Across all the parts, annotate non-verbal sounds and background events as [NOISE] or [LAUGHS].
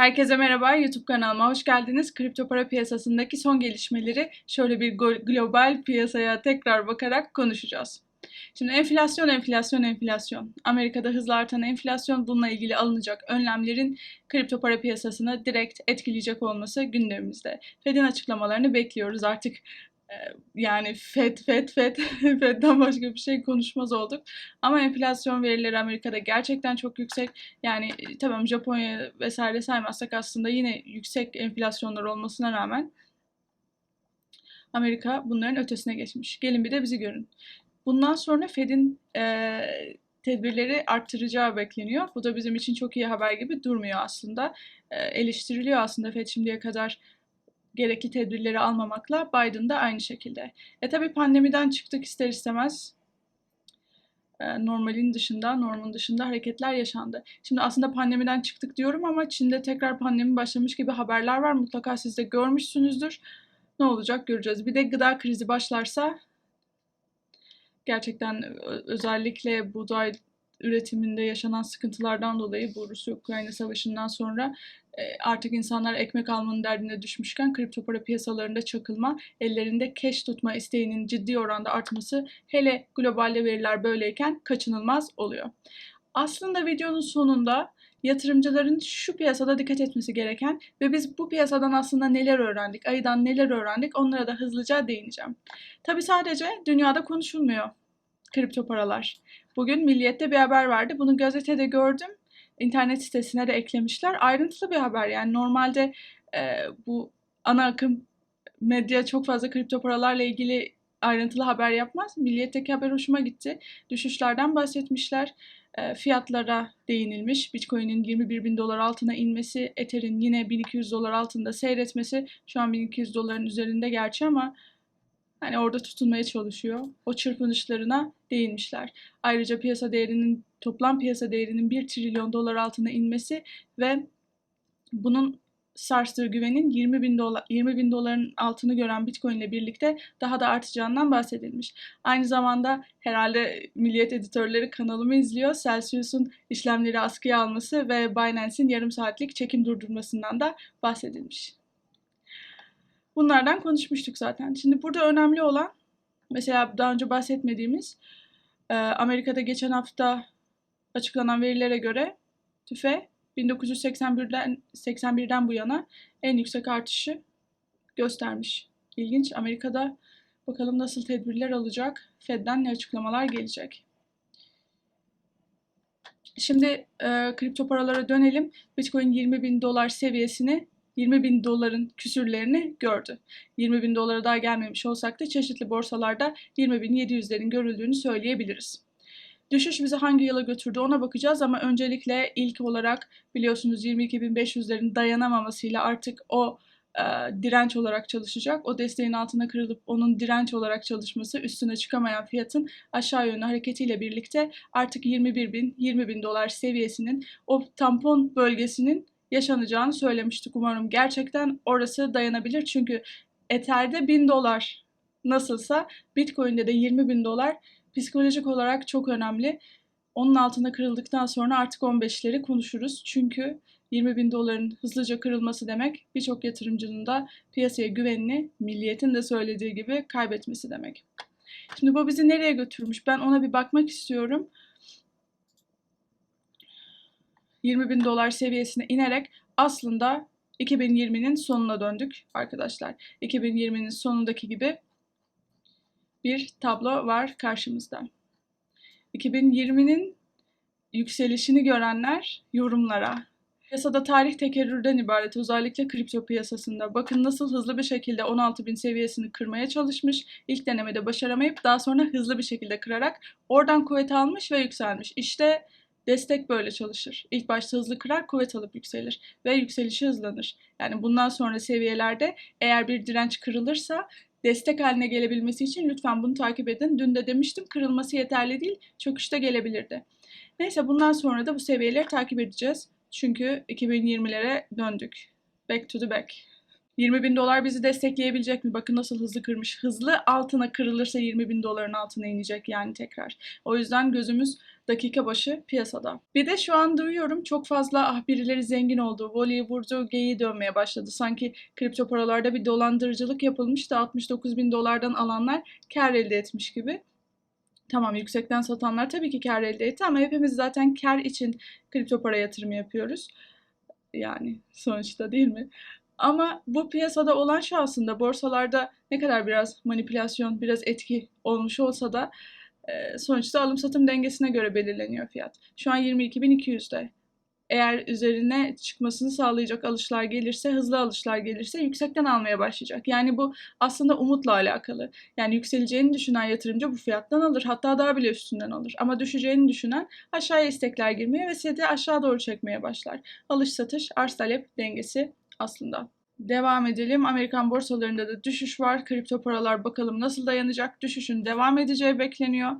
Herkese merhaba, YouTube kanalıma hoş geldiniz. Kripto para piyasasındaki son gelişmeleri şöyle bir global piyasaya tekrar bakarak konuşacağız. Şimdi enflasyon, enflasyon, enflasyon. Amerika'da hızla artan enflasyon bununla ilgili alınacak önlemlerin kripto para piyasasını direkt etkileyecek olması gündemimizde. Fed'in açıklamalarını bekliyoruz artık. Yani Fed, Fed, Fed, [LAUGHS] Fed'den başka bir şey konuşmaz olduk. Ama enflasyon verileri Amerika'da gerçekten çok yüksek. Yani e, tamam Japonya vesaire saymazsak aslında yine yüksek enflasyonlar olmasına rağmen Amerika bunların ötesine geçmiş. Gelin bir de bizi görün. Bundan sonra Fed'in e, tedbirleri arttıracağı bekleniyor. Bu da bizim için çok iyi haber gibi durmuyor aslında. E, eleştiriliyor aslında Fed şimdiye kadar gerekli tedbirleri almamakla. Biden da aynı şekilde. E tabi pandemiden çıktık ister istemez e, normalin dışında, normun dışında hareketler yaşandı. Şimdi aslında pandemiden çıktık diyorum ama Çin'de tekrar pandemi başlamış gibi haberler var. Mutlaka siz de görmüşsünüzdür. Ne olacak göreceğiz. Bir de gıda krizi başlarsa gerçekten özellikle buğday üretiminde yaşanan sıkıntılardan dolayı bu Rusya-Ukrayna savaşından sonra artık insanlar ekmek almanın derdine düşmüşken kripto para piyasalarında çakılma, ellerinde cash tutma isteğinin ciddi oranda artması hele globalde veriler böyleyken kaçınılmaz oluyor. Aslında videonun sonunda yatırımcıların şu piyasada dikkat etmesi gereken ve biz bu piyasadan aslında neler öğrendik, ayıdan neler öğrendik onlara da hızlıca değineceğim. Tabi sadece dünyada konuşulmuyor kripto paralar. Bugün Milliyet'te bir haber vardı. Bunu gazetede gördüm. İnternet sitesine de eklemişler. Ayrıntılı bir haber yani normalde e, bu ana akım medya çok fazla kripto paralarla ilgili ayrıntılı haber yapmaz. Milliyet'teki haber hoşuma gitti. Düşüşlerden bahsetmişler. E, fiyatlara değinilmiş. Bitcoin'in 21 bin dolar altına inmesi, Ether'in yine 1200 dolar altında seyretmesi. Şu an 1200 doların üzerinde gerçi ama hani orada tutunmaya çalışıyor. O çırpınışlarına değinmişler. Ayrıca piyasa değerinin toplam piyasa değerinin 1 trilyon dolar altına inmesi ve bunun sarstığı güvenin 20 bin, dolar, 20 bin doların altını gören Bitcoin ile birlikte daha da artacağından bahsedilmiş. Aynı zamanda herhalde Milliyet editörleri kanalımı izliyor. Celsius'un işlemleri askıya alması ve Binance'in yarım saatlik çekim durdurmasından da bahsedilmiş. Bunlardan konuşmuştuk zaten. Şimdi burada önemli olan mesela daha önce bahsetmediğimiz e, Amerika'da geçen hafta açıklanan verilere göre tüfe 1981'den 81'den bu yana en yüksek artışı göstermiş. İlginç. Amerika'da bakalım nasıl tedbirler alacak. Fed'den ne açıklamalar gelecek. Şimdi e, kripto paralara dönelim. Bitcoin 20 bin dolar seviyesini 20 bin doların küsürlerini gördü. 20 bin dolara daha gelmemiş olsak da çeşitli borsalarda 20 bin 700'lerin görüldüğünü söyleyebiliriz. Düşüş bizi hangi yıla götürdü ona bakacağız ama öncelikle ilk olarak biliyorsunuz 22.500'lerin dayanamamasıyla artık o e, direnç olarak çalışacak. O desteğin altına kırılıp onun direnç olarak çalışması üstüne çıkamayan fiyatın aşağı yönlü hareketiyle birlikte artık 21 bin 20 bin dolar seviyesinin o tampon bölgesinin yaşanacağını söylemiştik. Umarım gerçekten orası dayanabilir. Çünkü Ether'de 1000 dolar nasılsa Bitcoin'de de 20 bin dolar psikolojik olarak çok önemli. Onun altında kırıldıktan sonra artık 15'leri konuşuruz. Çünkü 20 bin doların hızlıca kırılması demek birçok yatırımcının da piyasaya güvenini milliyetin de söylediği gibi kaybetmesi demek. Şimdi bu bizi nereye götürmüş? Ben ona bir bakmak istiyorum. 20 bin dolar seviyesine inerek aslında 2020'nin sonuna döndük arkadaşlar. 2020'nin sonundaki gibi bir tablo var karşımızda. 2020'nin yükselişini görenler yorumlara. Piyasada tarih tekerrürden ibaret özellikle kripto piyasasında. Bakın nasıl hızlı bir şekilde 16 bin seviyesini kırmaya çalışmış. İlk denemede başaramayıp daha sonra hızlı bir şekilde kırarak oradan kuvvet almış ve yükselmiş. İşte destek böyle çalışır. İlk başta hızlı kırar, kuvvet alıp yükselir ve yükselişi hızlanır. Yani bundan sonra seviyelerde eğer bir direnç kırılırsa destek haline gelebilmesi için lütfen bunu takip edin. Dün de demiştim kırılması yeterli değil, çöküşte gelebilirdi. Neyse bundan sonra da bu seviyeleri takip edeceğiz. Çünkü 2020'lere döndük. Back to the back. 20 bin dolar bizi destekleyebilecek mi? Bakın nasıl hızlı kırmış. Hızlı altına kırılırsa 20 bin doların altına inecek yani tekrar. O yüzden gözümüz dakika başı piyasada. Bir de şu an duyuyorum çok fazla ah birileri zengin oldu, voleyi vurdu, geyi dönmeye başladı. Sanki kripto paralarda bir dolandırıcılık yapılmış da 69 bin dolardan alanlar kar elde etmiş gibi. Tamam yüksekten satanlar tabii ki kar elde etti ama hepimiz zaten kar için kripto para yatırımı yapıyoruz. Yani sonuçta değil mi? Ama bu piyasada olan şu aslında borsalarda ne kadar biraz manipülasyon, biraz etki olmuş olsa da e, sonuçta alım satım dengesine göre belirleniyor fiyat. Şu an 22.200'de. Eğer üzerine çıkmasını sağlayacak alışlar gelirse, hızlı alışlar gelirse yüksekten almaya başlayacak. Yani bu aslında umutla alakalı. Yani yükseleceğini düşünen yatırımcı bu fiyattan alır. Hatta daha bile üstünden alır. Ama düşeceğini düşünen aşağıya istekler girmeye ve seti aşağı doğru çekmeye başlar. Alış satış, arz talep dengesi aslında. Devam edelim. Amerikan borsalarında da düşüş var. Kripto paralar bakalım nasıl dayanacak? Düşüşün devam edeceği bekleniyor.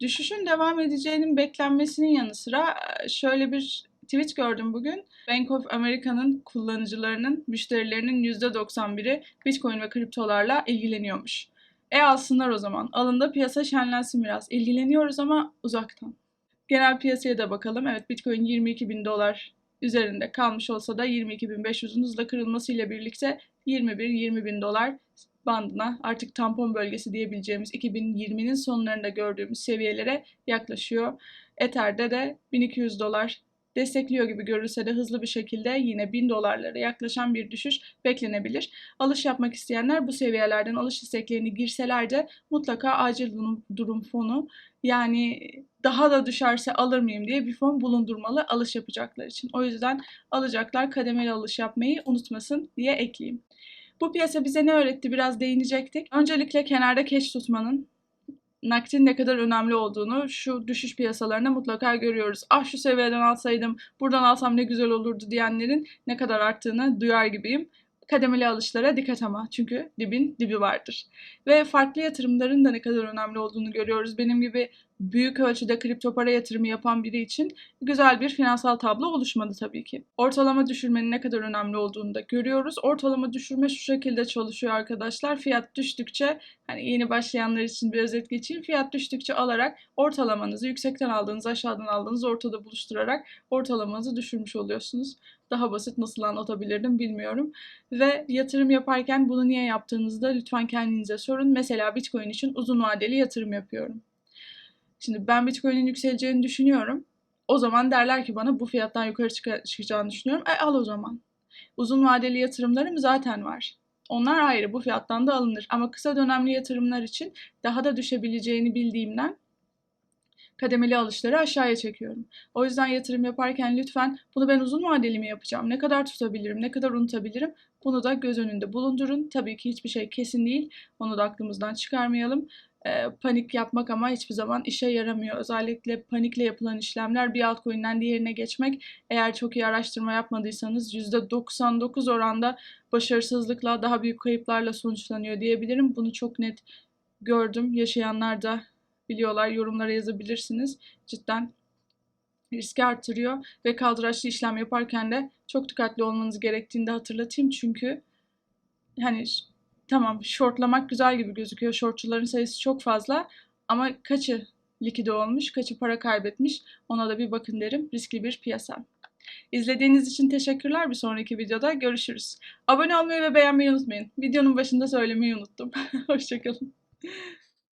Düşüşün devam edeceğinin beklenmesinin yanı sıra şöyle bir tweet gördüm bugün. Bank of America'nın kullanıcılarının, müşterilerinin %91'i Bitcoin ve kriptolarla ilgileniyormuş. E alsınlar o zaman. Alında piyasa şenlensin biraz. İlgileniyoruz ama uzaktan. Genel piyasaya da bakalım. Evet Bitcoin 22 bin dolar üzerinde kalmış olsa da 22.500'ün hızla kırılmasıyla birlikte 21-20 bin dolar bandına artık tampon bölgesi diyebileceğimiz 2020'nin sonlarında gördüğümüz seviyelere yaklaşıyor. Ether'de de 1200 dolar destekliyor gibi görülse de hızlı bir şekilde yine 1000 dolarlara yaklaşan bir düşüş beklenebilir. Alış yapmak isteyenler bu seviyelerden alış isteklerini girseler de mutlaka acil durum fonu yani daha da düşerse alır mıyım diye bir fon bulundurmalı alış yapacaklar için. O yüzden alacaklar kademeli alış yapmayı unutmasın diye ekleyeyim. Bu piyasa bize ne öğretti biraz değinecektik. Öncelikle kenarda cash tutmanın nakdin ne kadar önemli olduğunu şu düşüş piyasalarında mutlaka görüyoruz. Ah şu seviyeden alsaydım, buradan alsam ne güzel olurdu diyenlerin ne kadar arttığını duyar gibiyim. Kademeli alışlara dikkat ama çünkü dibin dibi vardır. Ve farklı yatırımların da ne kadar önemli olduğunu görüyoruz. Benim gibi büyük ölçüde kripto para yatırımı yapan biri için güzel bir finansal tablo oluşmadı tabii ki. Ortalama düşürmenin ne kadar önemli olduğunu da görüyoruz. Ortalama düşürme şu şekilde çalışıyor arkadaşlar. Fiyat düştükçe hani yeni başlayanlar için bir özet geçeyim. Fiyat düştükçe alarak ortalamanızı yüksekten aldığınız aşağıdan aldığınız ortada buluşturarak ortalamanızı düşürmüş oluyorsunuz. Daha basit nasıl anlatabilirdim bilmiyorum. Ve yatırım yaparken bunu niye yaptığınızda lütfen kendinize sorun. Mesela Bitcoin için uzun vadeli yatırım yapıyorum. Şimdi ben Bitcoin'in yükseleceğini düşünüyorum. O zaman derler ki bana bu fiyattan yukarı çıkacağını düşünüyorum. E al o zaman. Uzun vadeli yatırımlarım zaten var. Onlar ayrı bu fiyattan da alınır. Ama kısa dönemli yatırımlar için daha da düşebileceğini bildiğimden kademeli alışları aşağıya çekiyorum. O yüzden yatırım yaparken lütfen bunu ben uzun vadeli mi yapacağım? Ne kadar tutabilirim? Ne kadar unutabilirim? Bunu da göz önünde bulundurun. Tabii ki hiçbir şey kesin değil. Onu da aklımızdan çıkarmayalım e, panik yapmak ama hiçbir zaman işe yaramıyor. Özellikle panikle yapılan işlemler bir altcoin'den diğerine geçmek eğer çok iyi araştırma yapmadıysanız %99 oranda başarısızlıkla daha büyük kayıplarla sonuçlanıyor diyebilirim. Bunu çok net gördüm. Yaşayanlar da biliyorlar. Yorumlara yazabilirsiniz. Cidden riski artırıyor ve kaldıraçlı işlem yaparken de çok dikkatli olmanız gerektiğini de hatırlatayım. Çünkü hani tamam shortlamak güzel gibi gözüküyor. Shortçuların sayısı çok fazla ama kaçı likide olmuş, kaçı para kaybetmiş ona da bir bakın derim. Riskli bir piyasa. İzlediğiniz için teşekkürler. Bir sonraki videoda görüşürüz. Abone olmayı ve beğenmeyi unutmayın. Videonun başında söylemeyi unuttum. [LAUGHS] Hoşçakalın.